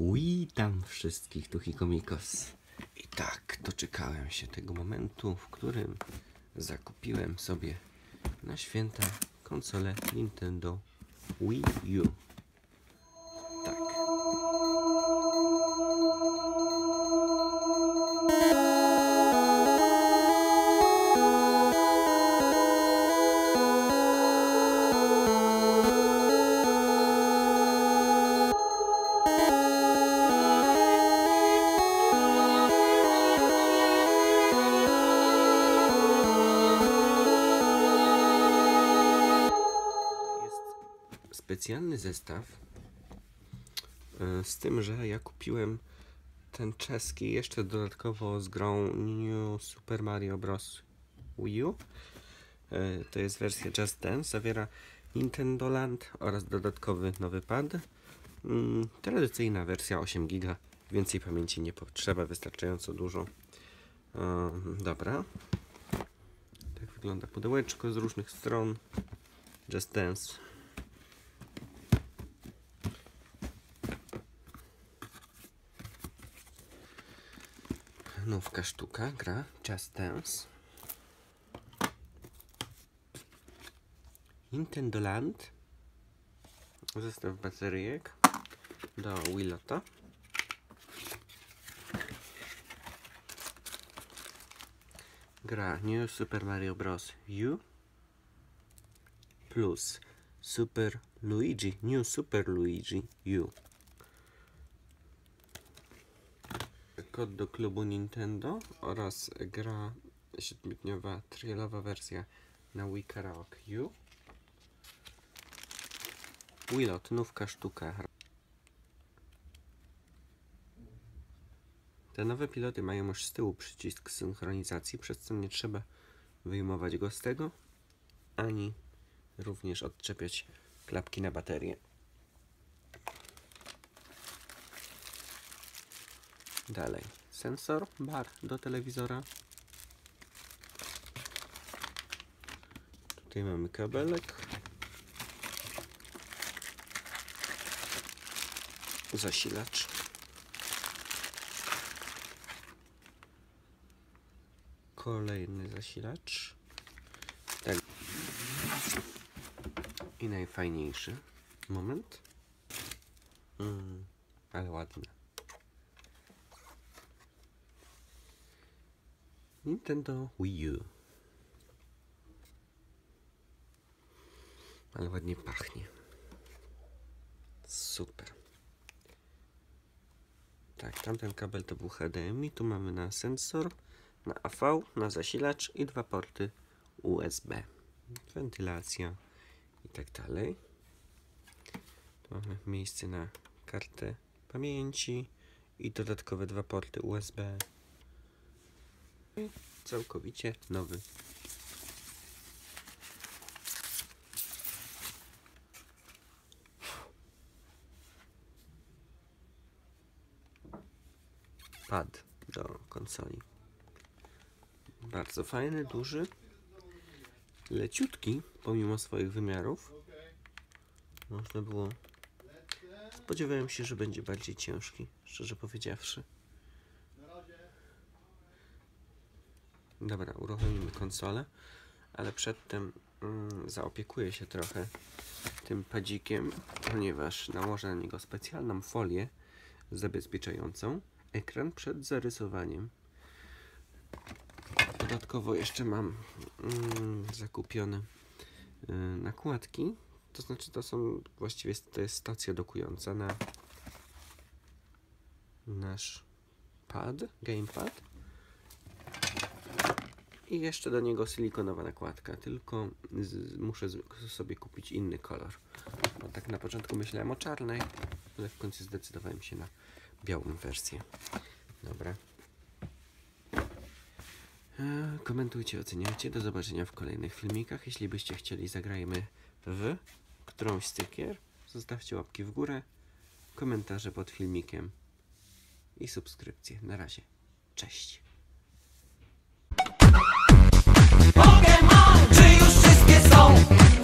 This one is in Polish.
Witam wszystkich, tu Hikomikos. I tak, doczekałem się tego momentu, w którym zakupiłem sobie na święta konsolę Nintendo Wii U. specjalny zestaw e, z tym, że ja kupiłem ten czeski jeszcze dodatkowo z grą New Super Mario Bros. Wii U. E, To jest wersja Just Dance, zawiera Nintendo Land oraz dodatkowy nowy pad. Mm, Tradycyjna wersja 8 GB, więcej pamięci nie potrzeba, wystarczająco dużo. E, Dobra. Tak wygląda pudełeczko z różnych stron. Just Dance. Nówka sztuka, gra Just Dance. Nintendo Land. Zestaw bateryjek do Willota. Gra New Super Mario Bros. U plus Super Luigi, New Super Luigi U. Kod do klubu Nintendo oraz gra siedmiodniowa trialowa wersja na Wii Karaoke U. Willot, nówka sztuka. Te nowe piloty mają już z tyłu przycisk synchronizacji, przez co nie trzeba wyjmować go z tego, ani również odczepiać klapki na baterię. Dalej, sensor bar do telewizora. Tutaj mamy kabelek. Zasilacz. Kolejny zasilacz. Tak. I najfajniejszy moment. Mm, ale ładne. Nintendo Wii U. Ale ładnie pachnie. Super. Tak, tamten kabel to był HDMI. Tu mamy na sensor, na AV, na zasilacz i dwa porty USB. Wentylacja i tak dalej. Tu mamy miejsce na kartę pamięci i dodatkowe dwa porty USB. Całkowicie nowy. Pad do konsoli. Bardzo fajny, duży, leciutki pomimo swoich wymiarów. Można było. Spodziewałem się, że będzie bardziej ciężki, szczerze powiedziawszy. Dobra, uruchomimy konsolę, ale przedtem mm, zaopiekuję się trochę tym padzikiem, ponieważ nałożę na niego specjalną folię zabezpieczającą ekran przed zarysowaniem. Dodatkowo jeszcze mam mm, zakupione y, nakładki. To znaczy to są właściwie to jest stacja dokująca na nasz pad, gamepad. I jeszcze do niego silikonowa nakładka, tylko z, muszę sobie kupić inny kolor. Bo tak na początku myślałem o czarnej, ale w końcu zdecydowałem się na białą wersję. Dobra. E, Komentujcie, oceniajcie. Do zobaczenia w kolejnych filmikach. Jeśli byście chcieli, zagrajmy w którąś z tych gier. Zostawcie łapki w górę, komentarze pod filmikiem i subskrypcje. Na razie. Cześć. song.